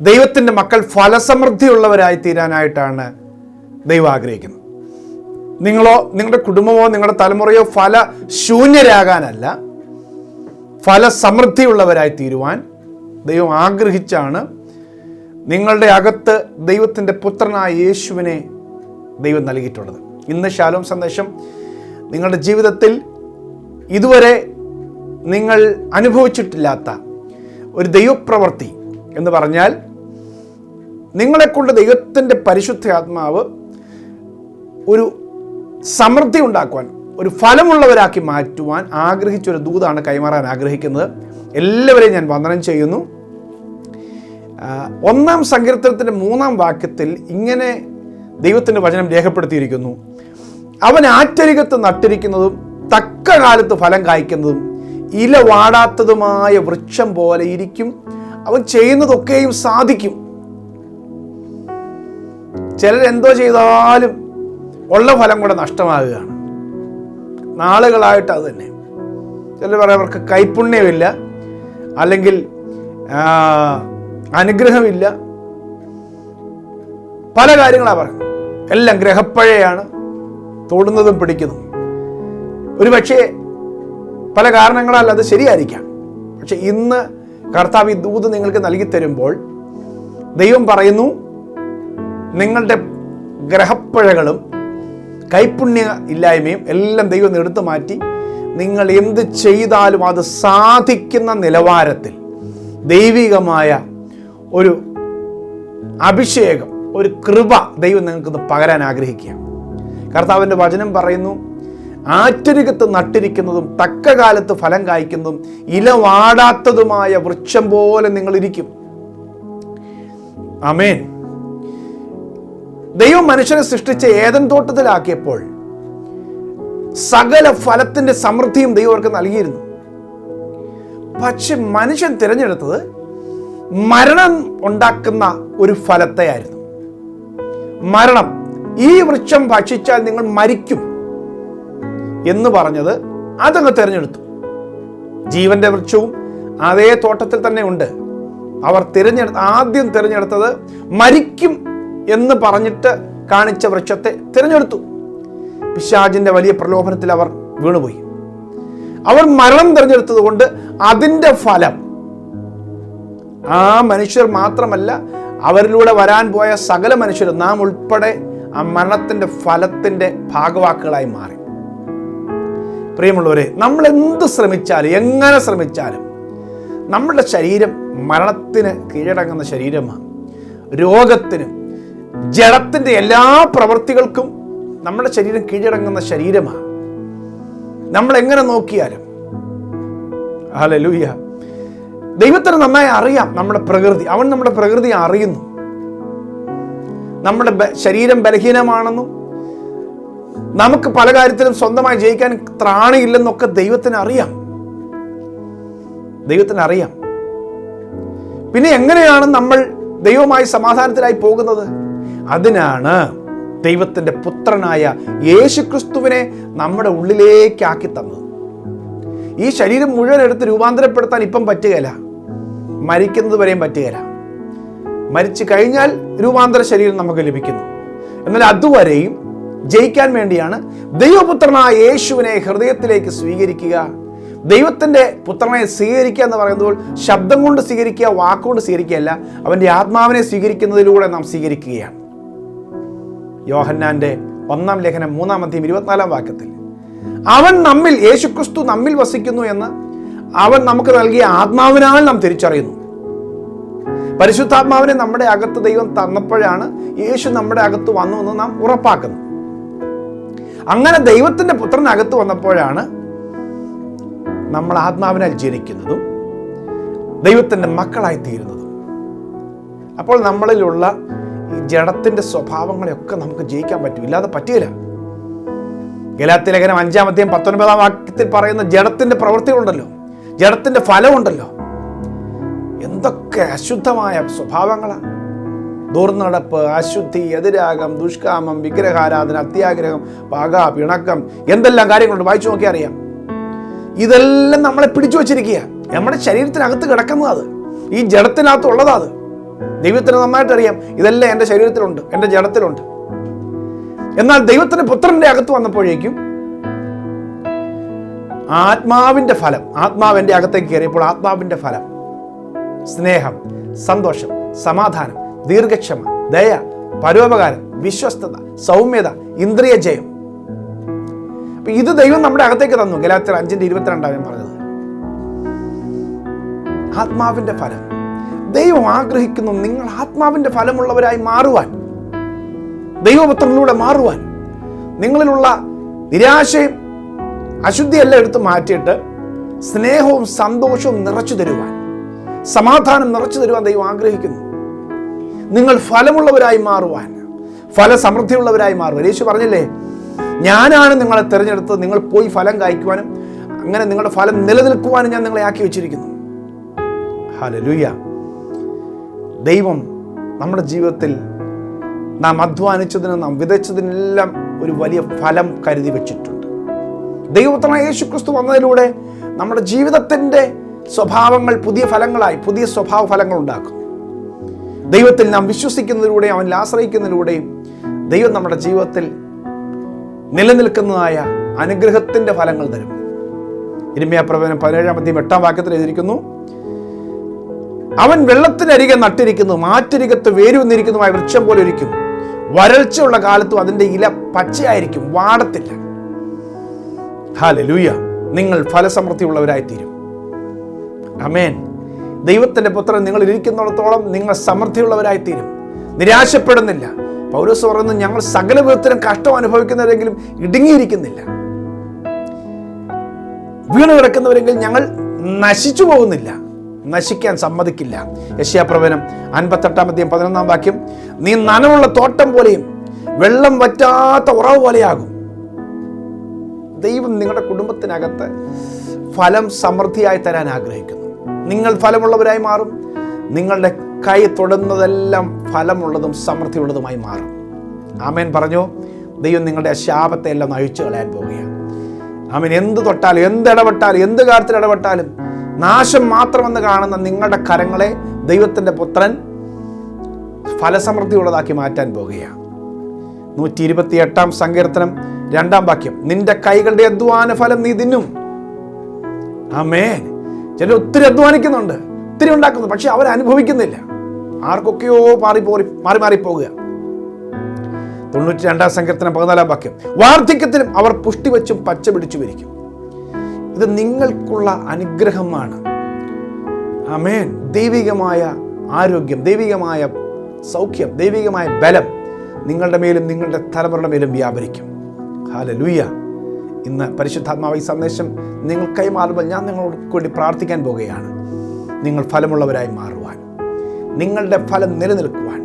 ദൈവത്തിന്റെ മക്കൾ ഫലസമൃദ്ധിയുള്ളവരായി തീരാനായിട്ടാണ് ദൈവം ആഗ്രഹിക്കുന്നത്. നിങ്ങളോ നിങ്ങളുടെ കുടുംബമോ നിങ്ങളുടെ തലമുറയോ ഫല ശൂന്യരാകാനല്ല. ഫലസമൃദ്ധിയുള്ളവരായി തീരുവാൻ ദൈവം ആഗ്രഹിച്ചാണ് നിങ്ങളുടെ അകത്ത് ദൈവത്തിന്റെ പുത്രനായ യേശുവിനെ ദൈവം നൽകിയിട്ടുള്ളത്. ഇന്ന് ശാലോം സന്ദേശം. നിങ്ങളുടെ ജീവിതത്തിൽ ഇതുവരെ നിങ്ങൾ അനുഭവിച്ചിട്ടില്ലാത്ത ഒരു ദൈവപ്രവൃത്തി എന്ന് പറഞ്ഞാൽ നിങ്ങളെക്കൊണ്ട് ദൈവത്തിന്റെ പരിശുദ്ധ ആത്മാവ് ഒരു സമൃദ്ധി ഉണ്ടാക്കുവാൻ ഒരു ഫലമുള്ളവരാക്കി മാറ്റുവാൻ ആഗ്രഹിച്ചൊരു ദൂതാണ് കൈമാറാൻ ആഗ്രഹിക്കുന്നത്. എല്ലാവരെയും ഞാൻ വന്ദനം ചെയ്യുന്നു. ഒന്നാം സങ്കീർത്തനത്തിന്റെ മൂന്നാം വാക്യത്തിൽ ഇങ്ങനെ ദൈവത്തിന്റെ വചനം രേഖപ്പെടുത്തിയിരിക്കുന്നു. അവൻ ആറ്റരികത്ത് നട്ടിരിക്കുന്നതും തക്ക കാലത്ത് ഫലം കായ്ക്കുന്നതും ഇല വാടാത്തതുമായ വൃക്ഷം പോലെ ഇരിക്കും. അവൻ ചെയ്യുന്നതൊക്കെയും സാധിക്കും. ചിലർ എന്തോ ചെയ്താലും ഉള്ള ഫലം കൂടെ നഷ്ടമാകുകയാണ്. നാളുകളായിട്ട് അത് തന്നെ. ചിലർ പറയാം അവർക്ക് കൈപ്പുണ്യമില്ല അല്ലെങ്കിൽ അനുഗ്രഹമില്ല. പല കാര്യങ്ങളാണ് പറയുന്നത്. എല്ലാം ഗ്രഹപ്പഴയാണ് തൊടുന്നതും പിടിക്കുന്നതും. ഒരു പക്ഷേ പല കാരണങ്ങളാൽ അത് ശരിയായിരിക്കാം. പക്ഷെ ഇന്ന് കർത്താവ് ഈ ദൂത് നിങ്ങൾക്ക് നൽകി തരുമ്പോൾ ദൈവം പറയുന്നു നിങ്ങളുടെ ഗ്രഹപ്പഴകളും കൈപ്പുണ്യ ഇല്ലായ്മയും എല്ലാം ദൈവം എടുത്തു മാറ്റി നിങ്ങൾ എന്ത് ചെയ്താലും അത് സാധിക്കുന്ന നിലവാരത്തിൽ ദൈവികമായ ഒരു അഭിഷേകം ഒരു കൃപ ദൈവം നിങ്ങൾക്കൊന്ന് പകരാൻ ആഗ്രഹിക്കുക കർത്താവിന്റെ വചനം പറയുന്നു ആറ്റരികത്ത് നട്ടിരിക്കുന്നതും തക്ക കാലത്ത് ഫലം കായ്ക്കുന്നതും ഇല വാടാത്തതുമായ വൃക്ഷം പോലെ നിങ്ങളിരിക്കും. അമേൻ ദൈവം മനുഷ്യനെ സൃഷ്ടിച്ച് ഏതൻ തോട്ടത്തിലാക്കിയപ്പോൾ സകല ഫലത്തിന്റെ സമൃദ്ധിയും ദൈവം അവർക്ക് നൽകിയിരുന്നു. പക്ഷെ മനുഷ്യൻ തിരഞ്ഞെടുത്തത് മരണം ഉണ്ടാക്കുന്ന ഒരു ഫലത്തെയായിരുന്നു. മരണം ഈ വൃക്ഷം ഭക്ഷിച്ചാൽ നിങ്ങൾ മരിക്കും എന്ന് പറഞ്ഞത് അതങ്ങ് തിരഞ്ഞെടുത്തു. ജീവന്റെ വൃക്ഷവും അതേ തോട്ടത്തിൽ തന്നെ ഉണ്ട്. അവർ തിരഞ്ഞെടുത്ത ആദ്യം തിരഞ്ഞെടുത്തത് മരിക്കും എന്ന് പറഞ്ഞിട്ട് കാണിച്ച വൃക്ഷത്തെ തിരഞ്ഞെടുത്തു. പിശാജിന്റെ വലിയ പ്രലോഭനത്തിൽ അവർ വീണുപോയി. അവർ മരണം തിരഞ്ഞെടുത്തത് കൊണ്ട് അതിന്റെ ഫലം ആ മനുഷ്യർ മാത്രമല്ല അവരിലൂടെ വരാൻ പോയ സകല മനുഷ്യരും നാം ഉൾപ്പെടെ ആ മരണത്തിന്റെ ഫലത്തിന്റെ ഭാഗവാക്കുകളായി മാറി. പ്രിയമുള്ളവരെ നമ്മൾ എന്ത് ശ്രമിച്ചാലും എങ്ങനെ ശ്രമിച്ചാലും നമ്മുടെ ശരീരം മരണത്തിന് കീഴടങ്ങുന്ന ശരീരമാണ്. രോഗത്തിന് ജഡത്തിന്റെ എല്ലാ പ്രവൃത്തികൾക്കും നമ്മുടെ ശരീരം കീഴടങ്ങുന്ന ശരീരമാണ്. നമ്മൾ എങ്ങനെ നോക്കിയാലും. ഹല്ലേലൂയ. ദൈവത്തിന് നന്നായി അറിയാം നമ്മുടെ പ്രകൃതി. അവൻ നമ്മുടെ പ്രകൃതി അറിയുന്നു. നമ്മുടെ ശരീരം ബലഹീനമാണെന്നും നമുക്ക് പല കാര്യത്തിലും സ്വന്തമായി ജയിക്കാൻ ത്രാണിയില്ലെന്നൊക്കെ ദൈവത്തിന് അറിയാം. ദൈവത്തിന് അറിയാം. പിന്നെ എങ്ങനെയാണ് നമ്മൾ ദൈവമായി സമാധാനത്തിലായി പോകുന്നത്? അതിനാണ് ദൈവത്തിന്റെ പുത്രനായ യേശുക്രിസ്തുവിനെ നമ്മുടെ ഉള്ളിലേക്കാക്കി തന്നത്. ഈ ശരീരം മുഴുവൻ എടുത്ത് രൂപാന്തരപ്പെടുത്താൻ ഇപ്പം പറ്റുകയില്ല. മരിക്കുന്നത് വരെയും പറ്റുകയില്ല. മരിച്ചു കഴിഞ്ഞാൽ രൂപാന്തര ശരീരം നമുക്ക് ലഭിക്കുന്നു. എന്നാൽ അതുവരെയും ജയിക്കാൻ വേണ്ടിയാണ് ദൈവപുത്രനായ യേശുവിനെ ഹൃദയത്തിലേക്ക് സ്വീകരിക്കുക. ദൈവത്തിന്റെ പുത്രനെ സ്വീകരിക്കുക എന്ന് പറയുമ്പോൾ ശബ്ദം കൊണ്ട് സ്വീകരിക്കുക വാക്കുകൊണ്ട് സ്വീകരിക്കുകയല്ല. അവന്റെ ആത്മാവിനെ സ്വീകരിക്കുന്നതിലൂടെ നാം സ്വീകരിക്കുകയാണ്. യോഹന്നാന്റെ ഒന്നാം ലേഖനം മൂന്നാം അധ്യയം ഇരുപത്തിനാലാം വാക്യത്തിൽ. അവൻ നമ്മിൽ യേശുക്രിസ്തു നമ്മിൽ വസിക്കുന്നു എന്ന് അവൻ നമുക്ക് നൽകിയ ആത്മാവിനാൽ നാം തിരിച്ചറിയുന്നു. പരിശുദ്ധാത്മാവിനെ നമ്മുടെ അകത്ത് ദൈവം തന്നപ്പോഴാണ് യേശു നമ്മുടെ അകത്ത് വന്നു എന്ന് നാം ഉറപ്പാക്കുന്നു. അങ്ങനെ ദൈവത്തിന്റെ പുത്രനകത്ത് വന്നപ്പോഴാണ് നമ്മൾ ആത്മാവിനാൽ ജനിക്കുന്നതും ദൈവത്തിന്റെ മക്കളായി തീരുന്നതും. അപ്പോൾ നമ്മളിലുള്ള ഈ ജഡത്തിന്റെ സ്വഭാവങ്ങളെയൊക്കെ നമുക്ക് ജയിക്കാൻ പറ്റും. ഇല്ലാതെ പറ്റില്ല. ഗലാത്തി ലേഖനം അഞ്ചാമത്തെയും പത്തൊൻപതാം വാക്യത്തിൽ പറയുന്ന ജഡത്തിന്റെ പ്രവൃത്തികളുണ്ടല്ലോ. ജഡത്തിന്റെ ഫലമുണ്ടല്ലോ. എന്തൊക്കെ അശുദ്ധമായ സ്വഭാവങ്ങളാണ് ദുർനടപ്പ് അശുദ്ധി എതിരാഗം ദുഷ്കാമം വിഗ്രഹാരാധന അത്യാഗ്രഹം പക പിണക്കം എന്തെല്ലാം കാര്യങ്ങളുണ്ട് വായിച്ചു നോക്കിയാൽ അറിയാം. ഇതെല്ലാം നമ്മളെ പിടിച്ചു വച്ചിരിക്കുക നമ്മുടെ ശരീരത്തിനകത്ത് കിടക്കുന്നത് അത്. ഈ ജഡത്തിനകത്തുള്ളതാണ് അത്. ദൈവത്തിന് നന്നായിട്ട് അറിയാം ഇതെല്ലാം എന്റെ ശരീരത്തിലുണ്ട് എന്റെ ജഡത്തിലുണ്ട്. എന്നാൽ ദൈവത്തിന്റെ പുത്രന്റെ അകത്ത് വന്നപ്പോഴേക്കും ആത്മാവിന്റെ ഫലം ആത്മാവ് എന്റെ അകത്തേക്ക് കയറിയപ്പോൾ ആത്മാവിന്റെ ഫലം സ്നേഹം സന്തോഷം സമാധാനം ദീർഘക്ഷമ ദയ പരോപകാരം വിശ്വസ്തത സൗമ്യത ഇന്ദ്രിയ ജയം. ഇത് ദൈവം നമ്മുടെ അകത്തേക്ക് തന്നു. ഗലാത്തിൽ അഞ്ചിന്റെ ഇരുപത്തിരണ്ടാണ് ഞാൻ പറഞ്ഞത്. ആത്മാവിന്റെ ഫലം. ദൈവം ആഗ്രഹിക്കുന്നു നിങ്ങൾ ആത്മാവിന്റെ ഫലമുള്ളവരായി മാറുവാൻ. ദൈവപുത്രനിലൂടെ മാറുവാൻ. നിങ്ങളിലുള്ള നിരാശയും അശുദ്ധിയെല്ലാം എടുത്ത് മാറ്റിയിട്ട് സ്നേഹവും സന്തോഷവും നിറച്ചു തരുവാൻ. സമാധാനം നിറച്ചു തരുവാൻ ദൈവം ആഗ്രഹിക്കുന്നു. നിങ്ങൾ ഫലമുള്ളവരായി മാറുവാൻ. ഫലസമൃദ്ധിയുള്ളവരായി മാറുവാൻ. യേശു പറഞ്ഞില്ലേ ഞാനാണ് നിങ്ങളെ തിരഞ്ഞെടുത്തത് നിങ്ങൾ പോയി ഫലം കായ്ക്കുവാനും അങ്ങനെ നിങ്ങളുടെ ഫലം നിലനിൽക്കുവാനും ഞാൻ നിങ്ങളെ ആക്കി വെച്ചിരിക്കുന്നു. ഹലലുയ്യ ദൈവം നമ്മുടെ ജീവിതത്തിൽ നാം അധ്വാനിച്ചതിന് നാം വിതച്ചതിനെല്ലാം ഒരു വലിയ ഫലം കരുതി വെച്ചിട്ടുണ്ട്. ദൈവപുത്രനായ യേശു ക്രിസ്തു വന്നതിലൂടെ നമ്മുടെ ജീവിതത്തിന്റെ സ്വഭാവങ്ങൾ പുതിയ ഫലങ്ങളായി പുതിയ സ്വഭാവ ഫലങ്ങൾ ഉണ്ടാക്കും ദൈവത്തിൽ നാം വിശ്വസിക്കുന്നതിലൂടെയും അവനിൽ ആശ്രയിക്കുന്നതിലൂടെയും ദൈവം നമ്മുടെ ജീവിതത്തിൽ നിലനിൽക്കുന്നതായ അനുഗ്രഹത്തിന്റെ ഫലങ്ങൾ തരും. ഇരിമയാപ്രവചനം പതിനേഴാം അധ്യയം എട്ടാം വാക്യത്തിൽ എഴുതിയിരിക്കുന്നു അവൻ വെള്ളത്തിനരികെ നട്ടിരിക്കുന്നു മാറ്റരികത്ത് വേരുവന്നിരിക്കുന്നതുമായ വൃക്ഷം പോലെ ഇരിക്കും വരൾച്ചയുള്ള കാലത്തും അതിന്റെ ഇല പച്ചയായിരിക്കും വാടത്തില്ല. ഹാലലൂയ നിങ്ങൾ ഫലസമൃദ്ധിയുള്ളവരായിത്തീരും. അമേൻ ദൈവത്തിന്റെ പുത്രൻ നിങ്ങൾ ഇരിക്കുന്നിടത്തോളം നിങ്ങൾ സമൃദ്ധിയുള്ളവരായിത്തീരും. നിരാശപ്പെടുന്നില്ല. പൗരസ് പറയുന്നു ഞങ്ങൾ സകല വിധത്തിലും കഷ്ടം അനുഭവിക്കുന്നവരെങ്കിലും ഇടുങ്ങിയിരിക്കുന്നില്ല. വീണ് കിടക്കുന്നവരെങ്കിൽ ഞങ്ങൾ നശിച്ചു പോകുന്നില്ല. നശിക്കാൻ സമ്മതിക്കില്ല. യശ്യാപ്രവനം അൻപത്തെട്ടാമത്തെയും പതിനൊന്നാം വാക്യം നീ നനവുള്ള തോട്ടം പോലെയും വെള്ളം വറ്റാത്ത ഉറവ് പോലെയാകും. ദൈവം നിങ്ങളുടെ കുടുംബത്തിനകത്ത് ഫലം സമൃദ്ധിയായി തരാൻ ആഗ്രഹിക്കുന്നു. നിങ്ങൾ ഫലമുള്ളവരായി മാറും. നിങ്ങളുടെ കൈ തൊടുന്നതെല്ലാം ഫലമുള്ളതും സമൃദ്ധിയുള്ളതുമായി മാറും. ആമേൻ. പറഞ്ഞു? ദൈവം നിങ്ങളുടെ ശാപത്തെ എല്ലാം അഴിച്ചു കളയാൻ പോവുകയാണ്. ആമേൻ. എന്ത് തൊട്ടാലും എന്ത് ഇടപെട്ടാലും എന്ത് കാര്യത്തിൽ ഇടപെട്ടാലും നാശം മാത്രമെന്ന് കാണുന്ന നിങ്ങളുടെ കരങ്ങളെ ദൈവത്തിന്റെ പുത്രൻ ഫലസമൃദ്ധിയുള്ളതാക്കി മാറ്റാൻ പോകുകയാണ്. നൂറ്റി ഇരുപത്തി എട്ടാം സങ്കീർത്തനം രണ്ടാം വാക്യം. നിന്റെ കൈകളുടെ അധ്വാന ഫലം നീ തിന്നും. ആമേ ചിലർ ഒത്തിരി അധ്വാനിക്കുന്നുണ്ട് ഒത്തിരി ഉണ്ടാക്കുന്നു പക്ഷെ അവർ അനുഭവിക്കുന്നില്ല. ആർക്കൊക്കെയോ മാറി പോറി മാറി മാറിപ്പോകുക തൊണ്ണൂറ്റി രണ്ടാം സങ്കീർത്തനം പതിനാലാം വാക്യം. വാർദ്ധക്യത്തിലും അവർ പുഷ്ടി വെച്ചും പച്ച പിടിച്ചു വരിക്കും ഇത് നിങ്ങൾക്കുള്ള അനുഗ്രഹമാണ്. അമേൻ ദൈവികമായ ആരോഗ്യം ദൈവികമായ സൗഖ്യം ദൈവികമായ ബലം നിങ്ങളുടെ മേലും നിങ്ങളുടെ തലമുറയുടെ മേലും വ്യാപരിക്കും. ഹാല ലൂയ ഇന്ന് പരിശുദ്ധാത്മാവ് ഈ സന്ദേശം നിങ്ങൾ കൈമാറുമ്പോൾ ഞാൻ നിങ്ങളോട് വേണ്ടി പ്രാർത്ഥിക്കാൻ പോകുകയാണ് നിങ്ങൾ ഫലമുള്ളവരായി മാറുവാൻ നിങ്ങളുടെ ഫലം നിലനിൽക്കുവാൻ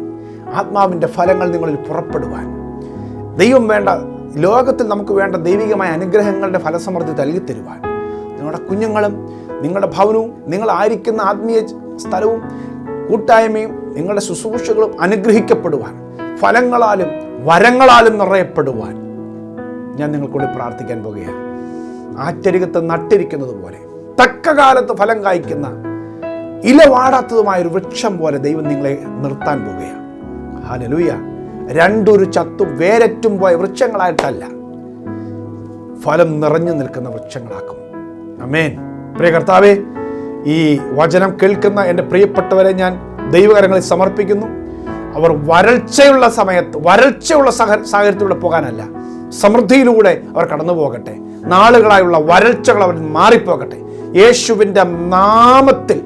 ആത്മാവിന്റെ ഫലങ്ങൾ നിങ്ങളിൽ പുറപ്പെടുവാൻ. ദൈവം വേണ്ട ലോകത്തിൽ നമുക്ക് വേണ്ട ദൈവികമായ അനുഗ്രഹങ്ങളുടെ ഫലസമൃദ്ധി നൽകി തരുവാൻ നിങ്ങളുടെ കുഞ്ഞുങ്ങളും നിങ്ങളുടെ ഭവനവും നിങ്ങളായിരിക്കുന്ന ആത്മീയ സ്ഥലവും കൂട്ടായ്മയും നിങ്ങളുടെ ശുശ്രൂഷകളും അനുഗ്രഹിക്കപ്പെടുവാൻ ഫലങ്ങളാലും വരങ്ങളാലും നിറയപ്പെടുവാൻ ഞാൻ നിങ്ങൾക്കൂടി പ്രാർത്ഥിക്കാൻ പോകുകയാണ്. ആറ്റരികത്ത് നട്ടിരിക്കുന്നത് പോലെ തക്ക കാലത്ത് ഫലം കായ്ക്കുന്ന ഇല വാടാത്തതുമായ ഒരു വൃക്ഷം പോലെ ദൈവം നിങ്ങളെ നിർത്താൻ പോകുകയാണ്. ഹാലലൂയ രണ്ടൊരു ചത്തും വേരറ്റും പോയ വൃക്ഷങ്ങളായിട്ടല്ല ഫലം നിറഞ്ഞു നിൽക്കുന്ന വൃക്ഷങ്ങളാക്കും. അമേൻ പ്രിയ കർത്താവെ ഈ വചനം കേൾക്കുന്ന എന്റെ പ്രിയപ്പെട്ടവരെ ഞാൻ ദൈവകരങ്ങളിൽ സമർപ്പിക്കുന്നു. അവർ വരൾച്ചയുള്ള സമയത്ത് വരൾച്ചയുള്ള സഹ സാഹചര്യത്തിലൂടെ പോകാനല്ല സമൃദ്ധിയിലൂടെ അവർ കടന്നു പോകട്ടെ നാളുകളായുള്ള വരൾച്ചകൾ അവർ മാറിപ്പോകട്ടെ. യേശുവിന്റെ നാമത്തിൽ.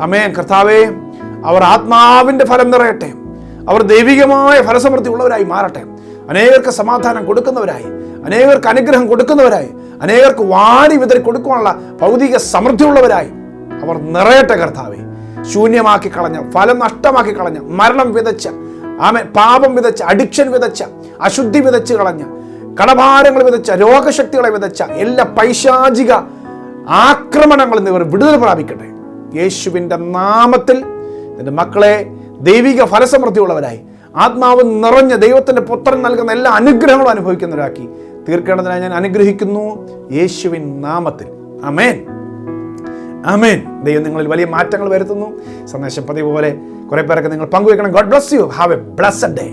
അമേൻ കർത്താവെ അവർ ആത്മാവിന്റെ ഫലം നിറയട്ടെ. അവർ ദൈവികമായ ഫലസമൃദ്ധി ഉള്ളവരായി മാറട്ടെ. അനേകർക്ക് സമാധാനം കൊടുക്കുന്നവരായി. അനേകർക്ക് അനുഗ്രഹം കൊടുക്കുന്നവരായി അനേകർക്ക് വാരി വിതറി കൊടുക്കുവാനുള്ള ഭൗതിക സമൃദ്ധിയുള്ളവരായി അവർ നിറയട്ടെ കർത്താവെ. ശൂന്യമാക്കി കളഞ്ഞ ഫലം നഷ്ടമാക്കി കളഞ്ഞ മരണം വിതച്ച ആമെ പാപം വിതച്ച അഡിക്ഷൻ വിതച്ച അശുദ്ധി വിതച്ച് കളഞ്ഞ കടഭാരങ്ങൾ വിതച്ച രോഗശക്തികളെ വിതച്ച എല്ലാ പൈശാചിക ആക്രമണങ്ങളിൽ നിന്ന് ഇവർ വിടുതൽ പ്രാപിക്കട്ടെ. യേശുവിന്റെ നാമത്തിൽ നിന്റെ മക്കളെ ദൈവിക ഫലസമൃദ്ധിയുള്ളവരായി ആത്മാവ് നിറഞ്ഞ ദൈവത്തിന്റെ പുത്രൻ നൽകുന്ന എല്ലാ അനുഗ്രഹങ്ങളും അനുഭവിക്കുന്നവരാക്കി തീർക്കേണ്ടതിനായി ഞാൻ അനുഗ്രഹിക്കുന്നു യേശുവിൻ നാമത്തിൽ. അമേൻ അമേൻ ദൈവം നിങ്ങളിൽ വലിയ മാറ്റങ്ങൾ വരുത്തുന്നു. സന്ദേശം പതിവ് പോലെ കുറേ പേരൊക്കെ നിങ്ങൾ പങ്കുവെക്കണം God bless you have a blessed day